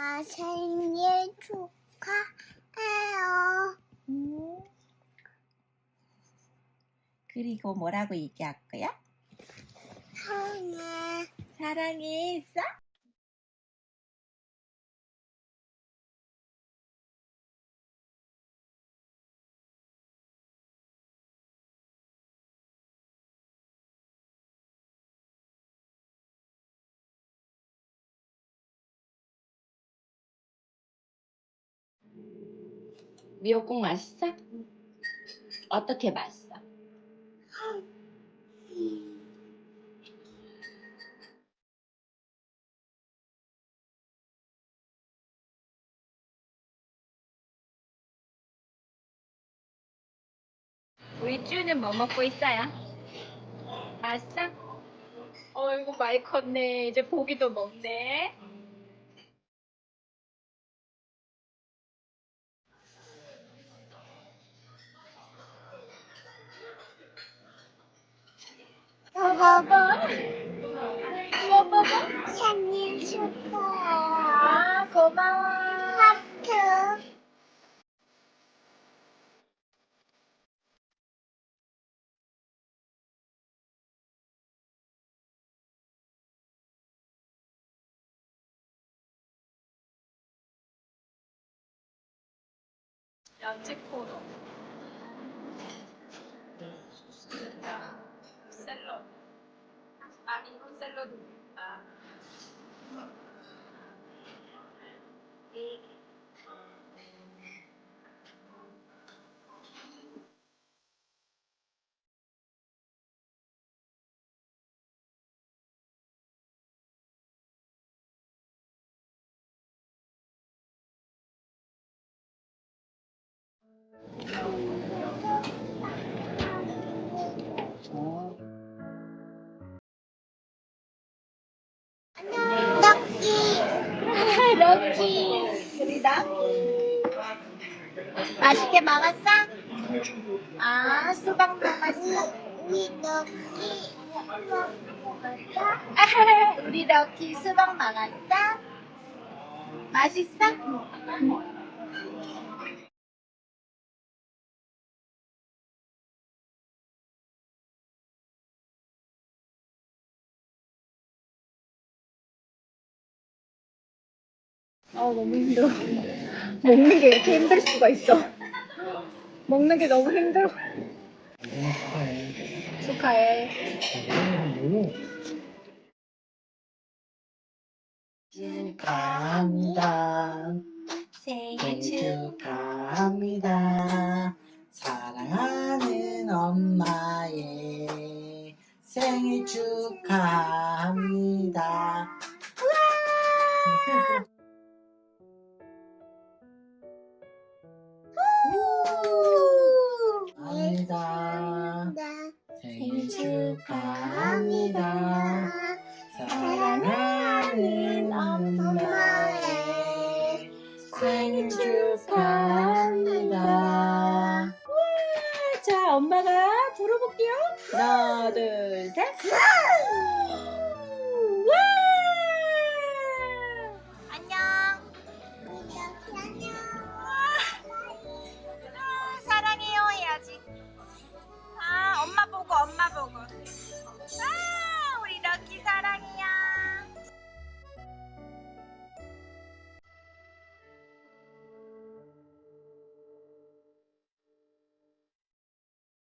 엄마 생일 축하해요. 음. 그리고 뭐라고 얘기할 거야? 사랑해. 사랑해 했어? 미역국 맛있어? 어떻게 맛있어? 우리 쭈는 뭐 먹고 있어요? 맛있어? 어이구 많이 컸네. 이제 고기도 먹네. 뭐 먹어? 생일 축하해. 아 고마워. 하트. 야채 코로. 샐러드. 아 이건 샐러드. 우리 럭키. 맛있게 먹었어? 아 수박 먹었어. 우리 럭키. 우리 럭키 수박 먹었어? 맛있어? 아 너무 힘들어. 먹는 게 이렇게 힘들 수가 있어. 먹는 게 너무 힘들어. 축하해. 축하합니다. 생일 축하합니다. 사랑하는 엄마의 생일 축하합니다. 합니다. 생일 축하합니다. 사랑하는 엄마의 생일 축하합니다. 자, 엄마가 불어볼게요. 하나, 둘, 셋. 와! 보고, 엄마 보고. 아, 우리 럭키 사랑해요.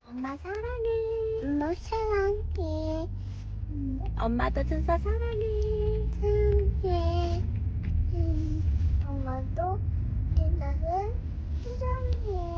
엄마 사랑해. 엄마 사랑해. 엄마도 준서 사랑해. 사랑해. 음, 엄마도 누나를 사랑해.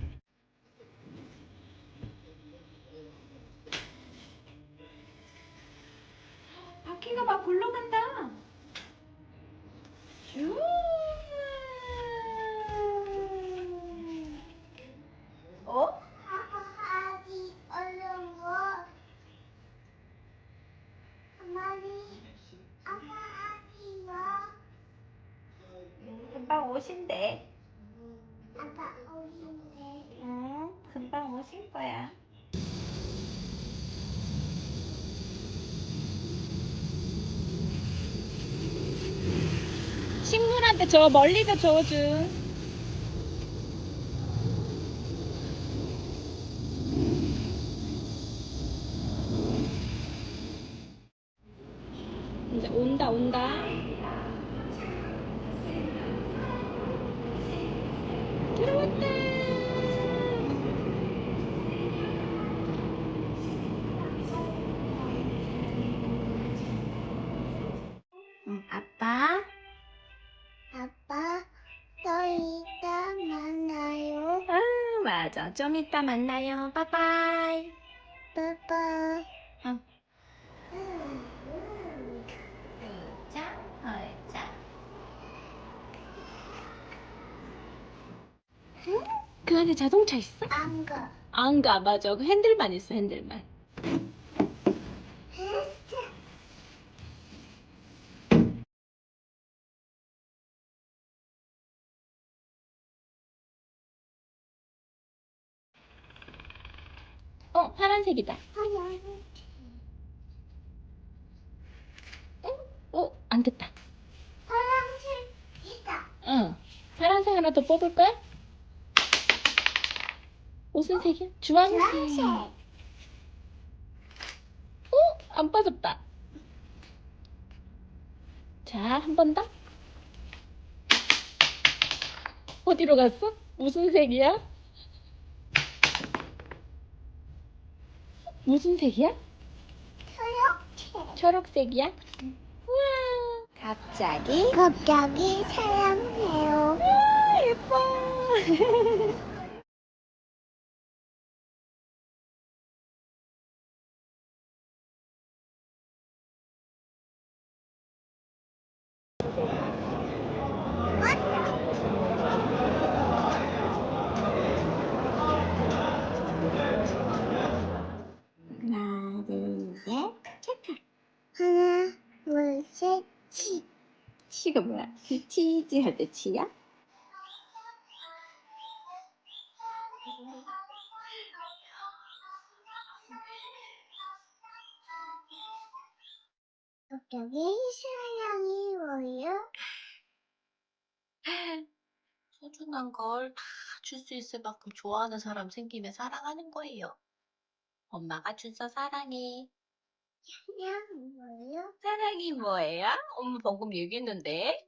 식물한테 저 멀리서 줘줘. 좀 이따 만나요. 빠빠이. 빠빠. 응. 자, 자. 그 안에 자동차 있어? 안 가. 안 가, 맞아. 그 핸들만 있어, 핸들만. 어, 파란색이다. 어, 안 됐다. 파란색 있다. 응. 파란색 하나 더 뽑을까? 무슨 색이야? 주황색. 주황색. 어? 안 빠졌다. 자, 한 번 더. 어디로 갔어? 무슨 색이야? 무슨 색이야? 초록색. 초록색이야? 우와. 갑자기? 갑자기 사랑해요. 아, 예뻐. 하나, 둘, 셋. 체크. 하나, 둘, 셋, 치. 치가 뭐야? 그 치즈 할 때 치야? 갑자기 사랑이 뭐요? 소중한 걸 다 줄 수 있을 만큼 좋아하는 사람 생기면 사랑하는 거예요. 엄마가 준서 사랑해. 사랑 뭐요? 사랑이 뭐예요? 엄마 방금 얘기했는데.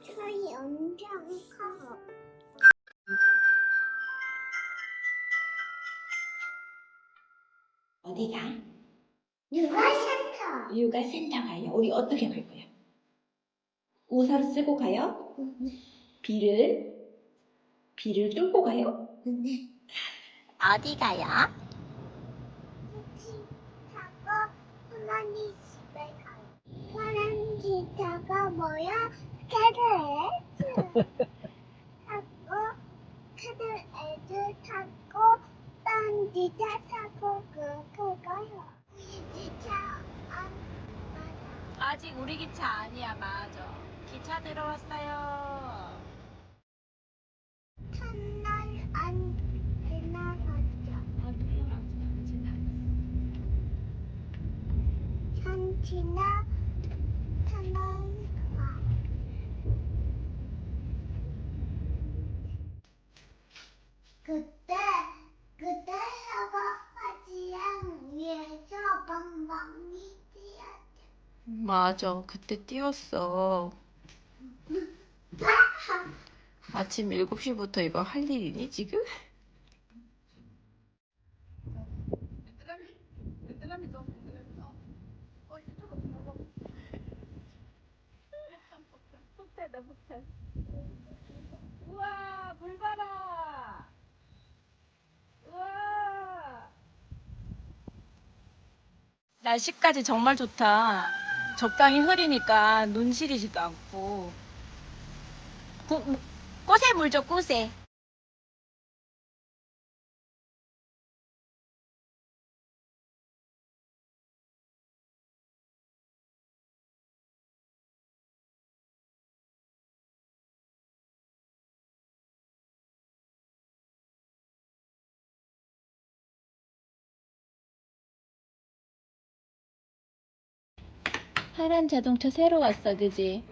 소리 엄청 커. 어디가? 누가 센터? 육아 센터 가요. 우리 어떻게 갈 거야? 우산 쓰고 가요? 비를 비를 뚫고 가요? 어디 가요? 타고 호랑이 집에 가요. 호랑이 타고 뭐야? 캐들 타고 애들 타고 딴 기차 타고 그. 기차 안 맞아. 아직 우리 기차 아니야, 맞아. 기차 들어왔어요. 첫날 안 지나갔죠. 천 지나 가. 그때 그때 사과바지랑 위에서 방방이 뛰었죠. 맞아, 그때 뛰었어. 아침 7시부터 이거 할 일이니, 지금? 폭탄다 폭탄. 우와 물 봐라. 우와. 날씨까지 정말 좋다. 적당히 흐리니까 눈 시리지도 않고. 구- 꽃에 물줘 꽃에. 파란 자동차 새로 왔어, 그지?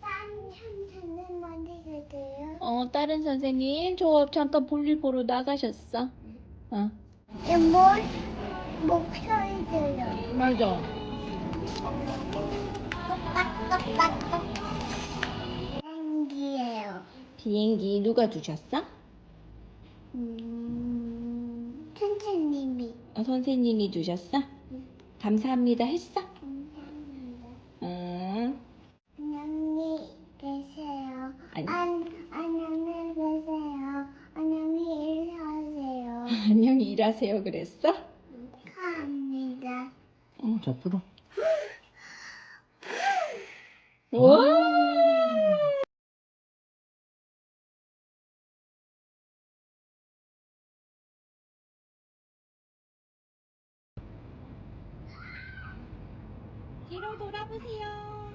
딴 현수는 어디 가세요? 어, 다른 선생님, 저 잠깐 볼일 보러 나가셨어. 어, 뭘 목소리 들려. 맞아. 똑딱똑딱똑. 생기예요. 비행기 누가 주셨어? 음, 선생님이. 어, 선생님이 주셨어? 감사합니다 했어? 감사합니다. 응. 안녕히 계세요. 아니. 안, 안녕히 계세요. 안녕히 일하세요. 안녕히 일하세요 그랬어? 감사합니다. 자, 풀어. 와! 뒤로 돌아보세요.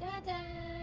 짜잔.